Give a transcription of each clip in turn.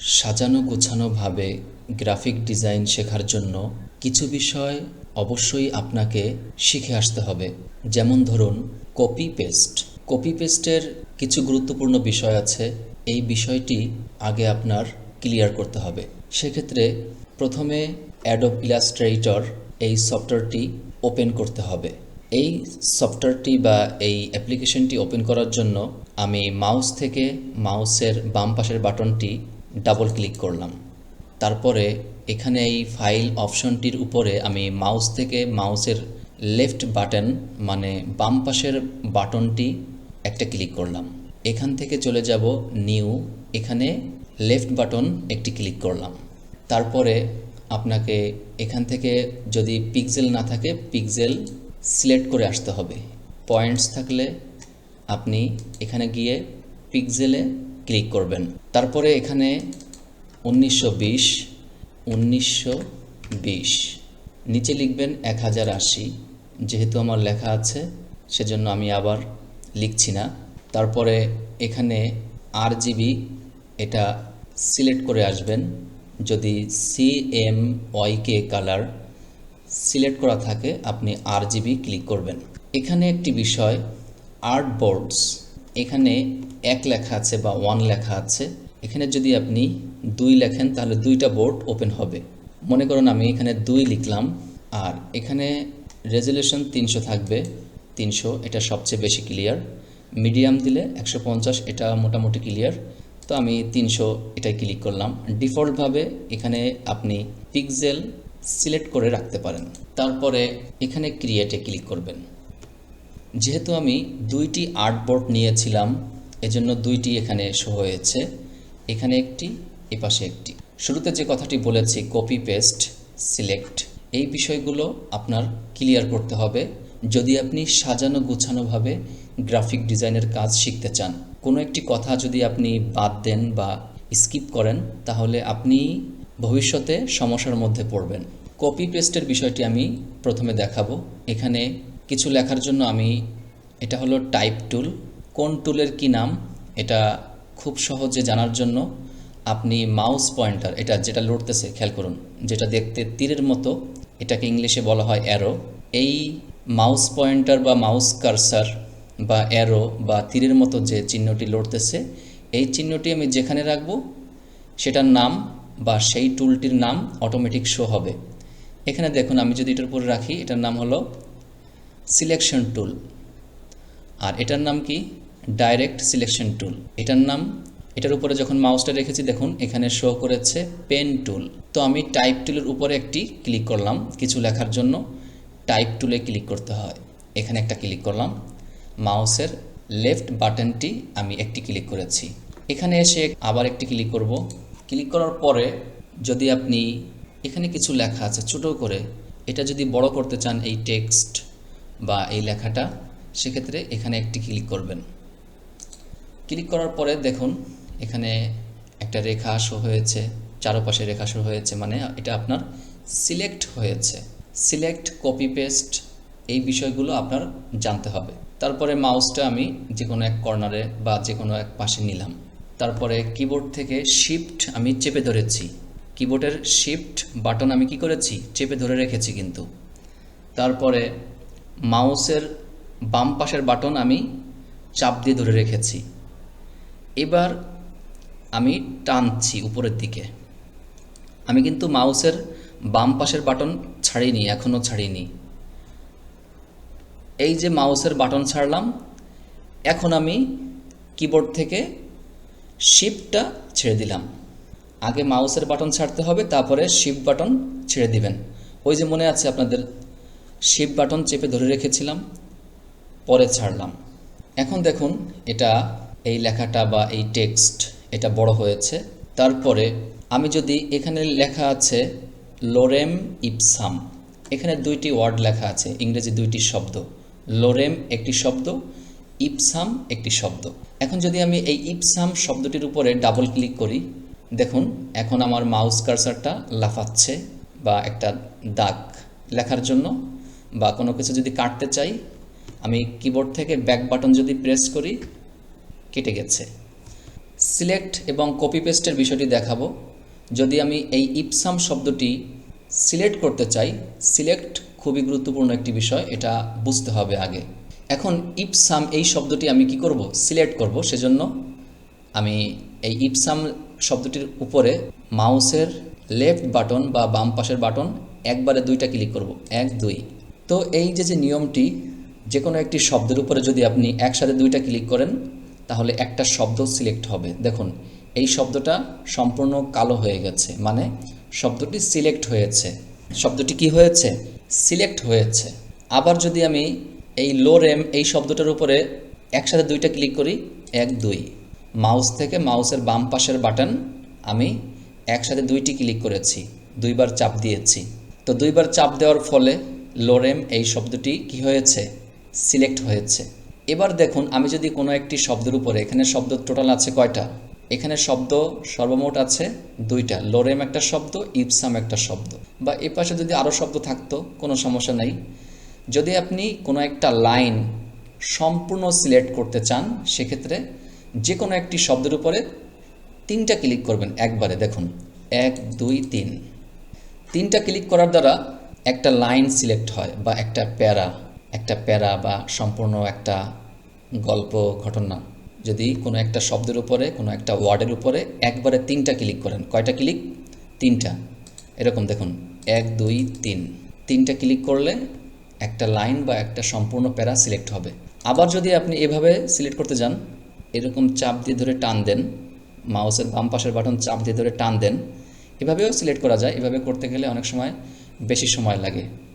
সাজানো গোছানোভাবে graphic design শেখার জন্য কিছু বিষয় অবশ্যই আপনাকে শিখে আসতে হবে। যেমন ধরুন কপি পেস্ট কপি পেস্টের কিছু গুরুত্বপূর্ণ বিষয় আছে। এই বিষয়টি আগে আপনার ক্লিয়ার করতে হবে। সেক্ষেত্রে প্রথমে অ্যাডব ইলাস্ট্রেটর এই সফটওয়্যারটি ওপেন করতে হবে। এই সফটওয়্যারটি বা এই অ্যাপ্লিকেশনটি ওপেন করার জন্য আমি মাউস থেকে মাউসের বাম পাশের বাটনটি ডাবল ক্লিক করলাম। তারপরে এখানে এই ফাইল অপশনটির উপরে আমি মাউস থেকে মাউসের লেফট বাটন মানে বাম পাশের বাটনটি একটা ক্লিক করলাম। এখান থেকে চলে যাব নিউ এখানে লেফট বাটন একটি ক্লিক করলাম। তারপরে আপনাকে এখান থেকে যদি পিক্সেল না থাকে পিক্সেল সিলেক্ট করে আসতে হবে। পয়েন্টস থাকলে আপনি এখানে গিয়ে পিক্সেলে ক্লিক করবেন। তারপরে এখানে উনিশশো বিশ উনিশশো বিশ। নিচে লিখবেন এক হাজার আশি। যেহেতু আমার লেখা আছে, সেজন্য আমি আবার লিখছি না। তারপরে এখানে আর জিবি এটা সিলেক্ট করে আসবেন। যদি C M Y K colour select করা থাকে, আপনি আর জিবি ক্লিক করবেন। এখানে একটি বিষয় আর্ট বোর্ডস এখানে এক লেখা আছে বা ওয়ান লেখা আছে, এখানে যদি আপনি দুই লেখেন, তাহলে দুইটা বোর্ড ওপেন হবে। মনে করুন আমি এখানে দুই লিখলাম, আর এখানে রেজলিউশন তিনশো থাকবে, তিনশো, এটা সবচেয়ে বেশি ক্লিয়ার মিডিয়াম দিলে একশো পঞ্চাশ, এটা মোটামুটি ক্লিয়ার তো আমি তিনশো এটাই ক্লিক করলাম। ডিফল্টভাবে এখানে আপনি পিকজেল সিলেক্ট করে রাখতে পারেন। তারপরে এখানে ক্রিয়েটে ক্লিক করবেন। যেহেতু আমি দুইটি আর্টবোর্ড নিয়েছিলাম এজন্য দুইটি এখানে শো হয়েছে। এখানে একটি, এপাশে একটি। শুরুতে যে কথাটি বলেছি কপি পেস্ট সিলেক্ট এই বিষয়গুলো আপনার ক্লিয়ার করতে হবে। যদি আপনি সাজানো গুছানোভাবে গ্রাফিক ডিজাইনের কাজ শিখতে চান, কোনো একটি কথা যদি আপনি বাদ দেন বা স্কিপ করেন, তাহলে আপনি ভবিষ্যতে সমস্যার মধ্যে পড়বেন। কপি পেস্টের বিষয়টি আমি প্রথমে দেখাবো। এখানে কিছু লেখার জন্য আমি, এটা হলো টাইপ টুল কোন টুলের কি নাম, এটা খুব সহজে জানার জন্য আপনি মাউস পয়েন্টার, এটা যেটা লড়তেছে, খেয়াল করুন, যেটা দেখতে তীরের মতো, এটাকে ইংলিশে বলা হয় অ্যারো এই মাউস পয়েন্টার বা মাউস কারসার বা অ্যারো বা তীরের মতো যে চিহ্নটি লড়তেছে, এই চিহ্নটি আমি যেখানে রাখব, সেটার নাম বা সেই টুলটির নাম অটোমেটিক শো হবে। এখানে দেখুন, আমি যদি এটার উপরে রাখি, এটার নাম হলো সিলেকশন টুল আর এটার নাম কি? ডাইরেক্ট সিলেকশন টুল এটার নাম, এটার উপরে যখন মাউসটা রেখেছি, দেখুন, এখানে শো করেছে পেন টুল তো আমি টাইপ টুলের উপরে একটি ক্লিক করলাম, কিছু লেখার জন্য টাইপ টুলে ক্লিক করতে হয়। এখানে একটা ক্লিক করলাম মাউসের লেফট বাটনটি আমি একটি ক্লিক করেছি। এখানে এসে আবার একটি ক্লিক করব। ক্লিক করার পরে যদি আপনি, এখানে কিছু লেখা আছে ছোট করে, এটা যদি বড় করতে চান এই টেক্সট বা এই লেখাটা, সেক্ষেত্রে এখানে একটি ক্লিক করবেন। ক্লিক করার পরে দেখুন, এখানে একটা রেখা শো হয়েছে, চারপাশে রেখা শো হয়েছে মানে এটা আপনার সিলেক্ট হয়েছে। সিলেক্ট, কপি, পেস্ট এই বিষয়গুলো আপনার জানতে হবে। তারপরে মাউসটা আমি যে কোনো এক কর্নারে বা যে কোনো এক পাশে নিলাম। তারপরে কিবোর্ড থেকে শিফট আমি চেপে ধরেছি। কিবোর্ডের শিফট বাটন আমি কি করেছি? চেপে ধরে রেখেছি কিন্তু। তারপরে মাউসের বাম পাশের বাটন আমি চাপ দিয়ে ধরে রেখেছি। এবার আমি টানছি উপরের দিকে। আমি কিন্তু মাউসের বাম পাশের বাটন ছাড়িনি, এখনও ছাড়িনি। এই যে মাউসের বাটন ছাড়লাম, এখন আমি কিবোর্ড থেকে শিপটা ছেড়ে দিলাম। আগে মাউসের বাটন ছাড়তে হবে, তারপরে শিফট বাটন ছেড়ে দিবেন। ওই যে মনে আছে আপনাদের শিফট বাটন চেপে ধরে রেখেছিলাম, পরে ছাড়লাম। এখন দেখুন, এটা এই লেখাটা বা এই টেক্সট এটা বড় হয়েছে। তারপরে আমি যদি এখানে লেখা আছে লোরেম ইপসাম, এখানে দুইটি ওয়ার্ড লেখা আছে, ইংরেজি দুইটি শব্দ। লোরেম একটি শব্দ, ইপসাম একটি শব্দ। এখন যদি আমি এই ইপসাম শব্দটির উপরে ডাবল ক্লিক করি, দেখুন, এখন আমার মাউস কার্সারটা লাফাচ্ছে বা একটা দাগ লেখার জন্য বা কোনো কিছু যদি কাটতে চাই, আমি কিবোর্ড থেকে ব্যাক বাটন যদি প্রেস করি কেটে গেছে। সিলেক্ট এবং কপি পেস্টের বিষয়টি দেখাবো। যদি আমি এই ইপসাম শব্দটি সিলেক্ট করতে চাই সিলেক্ট খুবই গুরুত্বপূর্ণ একটি বিষয়, এটা বুঝতে হবে আগে। এখন ইপসাম এই শব্দটি আমি কি করব? সিলেক্ট করব, সেজন্য আমি এই ইপসাম শব্দটির উপরে মাউসের লেফট বাটন বা বাম পাশের বাটন একবারে দুইটা ক্লিক করব। এক, দুই। তো এই যে যে নিয়মটি যে কোনো একটি শব্দের উপরে যদি আপনি একসাথে দুইটা ক্লিক করেন তাহলে একটা শব্দ সিলেক্ট হবে। দেখুন, এই শব্দটা সম্পূর্ণ কালো হয়ে গেছে। মানে শব্দটি সিলেক্ট হয়েছে। শব্দটি কি হয়েছে? সিলেক্ট হয়েছে। আবার যদি আমি এই লো রেম এই শব্দটার উপরে একসাথে দুইটা ক্লিক করি, এক, দুই। মাউস থেকে মাউসের বাম পাশের বাটন আমি একসাথে দুইটি ক্লিক করেছি। দুইবার চাপ দিয়েছি। তো দুইবার চাপ দেওয়ার ফলে লোরেম এই শব্দটি কি হয়েছে? সিলেক্ট হয়েছে। এবার দেখুন, আমি যদি কোনো একটি শব্দের উপরে, এখানে শব্দ টোটাল আছে কয়টা? এখানে শব্দ সর্বমোট আছে দুইটা। লোরেম একটা শব্দ, ইপসাম একটা শব্দ। বা এ পাশে যদি আরও শব্দ থাকতো, কোনো সমস্যা নেই। যদি আপনি কোনো একটা লাইন সম্পূর্ণ সিলেক্ট করতে চান, সেক্ষেত্রে যে কোনো একটি শব্দের উপরে তিনটা ক্লিক করবেন একবারে। দেখুন, এক, দুই, তিন। তিনটা ক্লিক করার দ্বারা একটা লাইন সিলেক্ট হয় বা একটা প্যারা। একটা প্যারা বা সম্পূর্ণ একটা গল্প, ঘটনা যদি কোনো একটা শব্দের উপরে, কোনো একটা ওয়ার্ডের উপরে একবারে তিনটা ক্লিক করেন। কয়টা ক্লিক? তিনটা। এরকম দেখুন, এক, দুই, তিন। তিনটা ক্লিক করলে একটা লাইন বা একটা সম্পূর্ণ প্যারা সিলেক্ট হবে। আবার যদি আপনি এভাবে সিলেক্ট করতে যান, এরকম চাপ দিয়ে ধরে টান দেন, মাউসের বাম পাশের বাটন চাপ দিয়ে ধরে টান দেন, এভাবেও সিলেক্ট করা যায়। এভাবে করতে গেলে অনেক সময় বেশি সময় লাগে।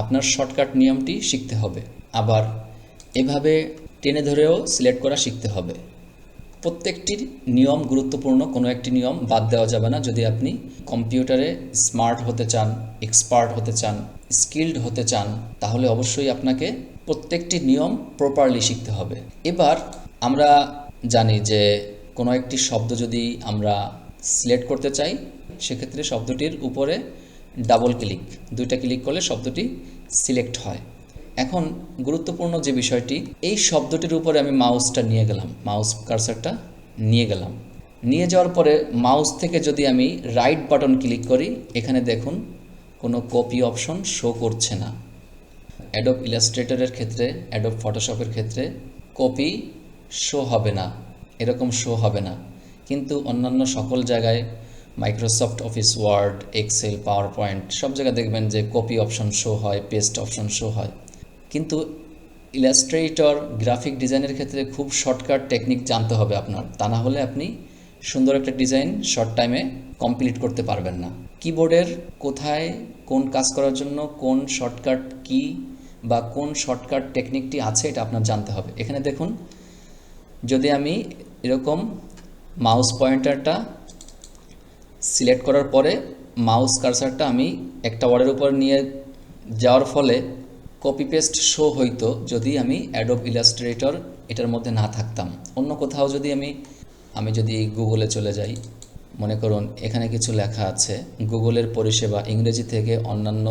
আপনার শর্টকাট নিয়মটি শিখতে হবে। আবার এভাবে টেনে ধরেও সিলেক্ট করা শিখতে হবে। প্রত্যেকটির নিয়ম গুরুত্বপূর্ণ, কোনো একটি নিয়ম বাদ দেওয়া যাবে না। যদি আপনি কম্পিউটারে স্মার্ট হতে চান এক্সপার্ট হতে চান স্কিল্ড হতে চান, তাহলে অবশ্যই আপনাকে প্রত্যেকটি নিয়ম প্রপারলি শিখতে হবে। এবার আমরা জানি যে কোনো একটি শব্দ যদি আমরা সিলেক্ট করতে চাই, সেক্ষেত্রে শব্দটির উপরে ডাবল ক্লিক দুইটা ক্লিক করলে শব্দটি সিলেক্ট হয়। এখন গুরুত্বপূর্ণ যে বিষয়টি, এই শব্দটির উপরে আমি মাউসটা নিয়ে গেলাম মাউস কার্সারটা নিয়ে গেলাম। নিয়ে যাওয়ার পরে মাউস থেকে যদি আমি রাইট বাটন ক্লিক করি, এখানে দেখুন কোনো কপি অপশন শো করছে না। অ্যাডব ইলাস্ট্রেটরের ক্ষেত্রে অ্যাডব ফটোশপের ক্ষেত্রে কপি শো হবে না, এরকম শো হবে না। কিন্তু অন্যান্য সকল জায়গায় Microsoft office word excel PowerPoint সব জায়গায় দেখবেন যে কপি অপশন শো হয় পেস্ট অপশন শো হয়। কিন্তু ইলাস্ট্রেটর গ্রাফিক ডিজাইনের ক্ষেত্রে খুব শর্টকাট টেকনিক জানতে হবে আপনার। তা না হলে আপনি সুন্দর একটা ডিজাইন শর্ট টাইমে কমপ্লিট করতে পারবেন না। কিবোর্ডের কোথায় কোন কাজ করার জন্য কোন শর্টকাট কি বা কোন শর্টকাট টেকনিকটি আছে এটা আপনার জানতে হবে। এখানে দেখুন, যদি আমি এরকম মাউস পয়েন্টারটা সিলেক্ট করার পরে মাউস কার্সারটা আমি একটা ওয়ার্ডের উপর নিয়ে যাওয়ার ফলে কপি পেস্ট শো হইতো যদি আমি অ্যাডব ইলাস্ট্রেটর এটার মধ্যে না থাকতাম। অন্য কোথাও যদি আমি আমি যদি গুগলে চলে যাই, মনে করুন এখানে কিছু লেখা আছে গুগলের পরিষেবা ইংরেজি থেকে অন্যান্য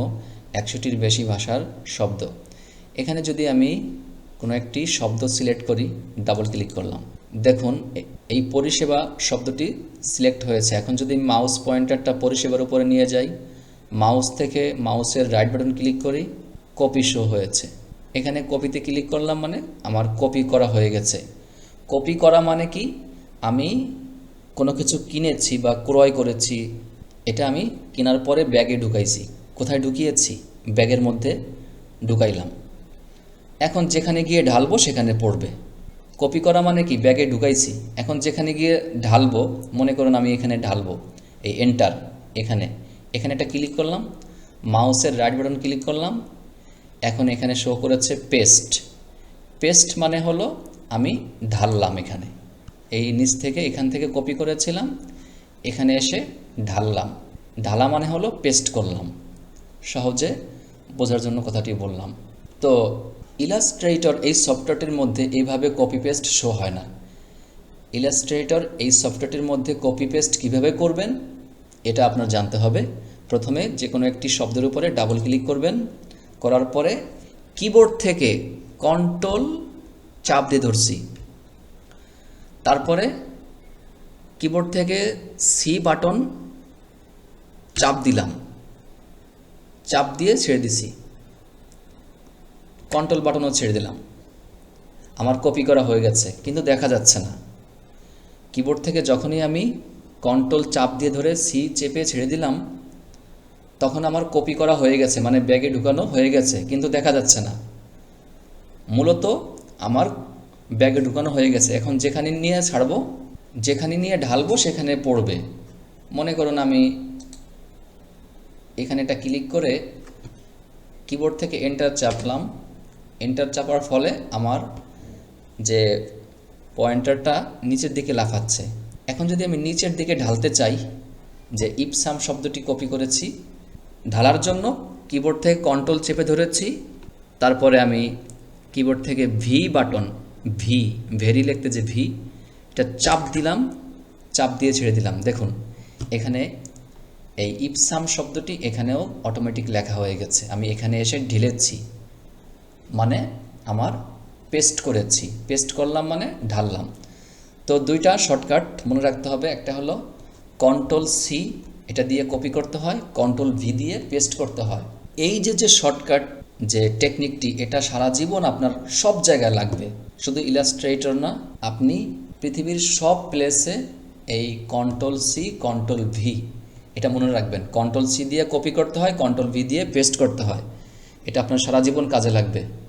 একশোটির বেশি ভাষার শব্দ। এখানে যদি আমি কোনো একটি শব্দ সিলেক্ট করি ডাবল ক্লিক করলাম। দেখুন এই পরিষেবা শব্দটি সিলেক্ট হয়েছে। এখন যদি মাউস পয়েন্টারটা পরিষেবার উপরে নিয়ে যাই মাউস থেকে মাউসের রাইট বাটন ক্লিক করি কপি শো হয়েছে। এখানে কপিতে ক্লিক করলাম মানে আমার কপি করা হয়ে গেছে। কপি করা মানে কি? আমি কোনো কিছু কিনেছি বা ক্রয় করেছি, এটা আমি কেনার পরে ব্যাগে ঢুকাইছি। কোথায় ঢুকিয়েছি? ব্যাগের মধ্যে ঢুকাইলাম। এখন যেখানে গিয়ে ঢালবো সেখানে পড়বে। কপি করা মানে কি? ব্যাগে ঢুকাইছি। এখন যেখানে গিয়ে ঢালবো, মনে করুন আমি এখানে ঢালবো। এই এন্টার এখানে। এখানে একটা ক্লিক করলাম মাউসের রাইট বাটন ক্লিক করলাম। এখন এখানে শো করেছে পেস্ট পেস্ট মানে হলো আমি ঢাললাম এখানে। এই নিচ থেকে এখান থেকে কপি করেছিলাম, এখানে এসে ঢাললাম। ঢালা মানে হলো পেস্ট করলাম। সহজে বোঝার জন্য কথাটি বললাম। তো ইলাস্ট্রেটর এই সফটওয়্যারটির মধ্যে এইভাবে কপি পেস্ট শো হয় না। ইলাস্ট্রেটর এই সফটওয়্যারটির মধ্যে কপি পেস্ট কীভাবে করবেন, এটা আপনার জানতে হবে। প্রথমে যে কোনো একটি শব্দের উপরে ডাবল ক্লিক করবেন। করার পরে কিবোর্ড থেকে কন্ট্রোল চাপ দিয়ে ধরছি। তারপরে কিবোর্ড থেকে সি বাটন চাপ দিলাম। চাপ দিয়ে ছেড়ে দিছি। কন্ট্রোল বাটনও ছেড়ে দিলাম। আমার কপি করা হয়ে গেছে, কিন্তু দেখা যাচ্ছে না। কিবোর্ড থেকে যখনই আমি কন্ট্রোল চাপ দিয়ে ধরে সি চেপে ছেড়ে দিলাম, তখন আমার কপি করা হয়ে গেছে মানে ব্যাগে ঢুকানো হয়ে গেছে, কিন্তু দেখা যাচ্ছে না। মূলত আমার ব্যাগে ঢুকানো হয়ে গেছে। এখন যেখানে নিয়ে ছাড়বো, যেখানে নিয়ে ঢালবো, সেখানে পড়বে। মনে করুন আমি এখানে এটা ক্লিক করে কিবোর্ড থেকে এন্টার চাপলাম। এন্টার চাপার ফলে আমার যে পয়েন্টারটা নিচের দিকে লাফাচ্ছে। এখন যদি আমি নিচের দিকে ঢালতে চাই, যে ইপসাম শব্দটি কপি করেছি, ঢালার জন্য কিবোর্ড থেকে কন্ট্রোল চেপে ধরেছি, তারপরে আমি কিবোর্ড থেকে ভি বাটন ভি ভেরি লিখতে যে ভি এটা চাপ দিলাম, চাপ দিয়ে ছেড়ে দিলাম। দেখুন, এখানে এই ইপসাম শব্দটি এখানেও অটোমেটিক লেখা হয়ে গেছে। আমি এখানে এসে ঢিলেছি। মানে আমার পেস্ট করেছি। পেস্ট করলাম মানে ঢাললাম। তো দুইটা শর্টকাট মনে রাখতে হবে। একটা হলো কন্ট্রোল সি এটা দিয়ে কপি করতে হয়। কন্ট্রোল ভি দিয়ে পেস্ট করতে হয়। এই যে যে শর্টকাট যে টেকনিকটি এটা সারা জীবন আপনার সব জায়গায় লাগবে। শুধু ইলাস্ট্রেটর না, আপনি পৃথিবীর সব প্লেসে এই কন্ট্রোল সি কন্ট্রোল ভি এটা মনে রাখবেন। কন্ট্রোল সি দিয়ে কপি করতে হয় কন্ট্রোল ভি দিয়ে পেস্ট করতে হয়। এটা আপনার সারা জীবন কাজে লাগবে।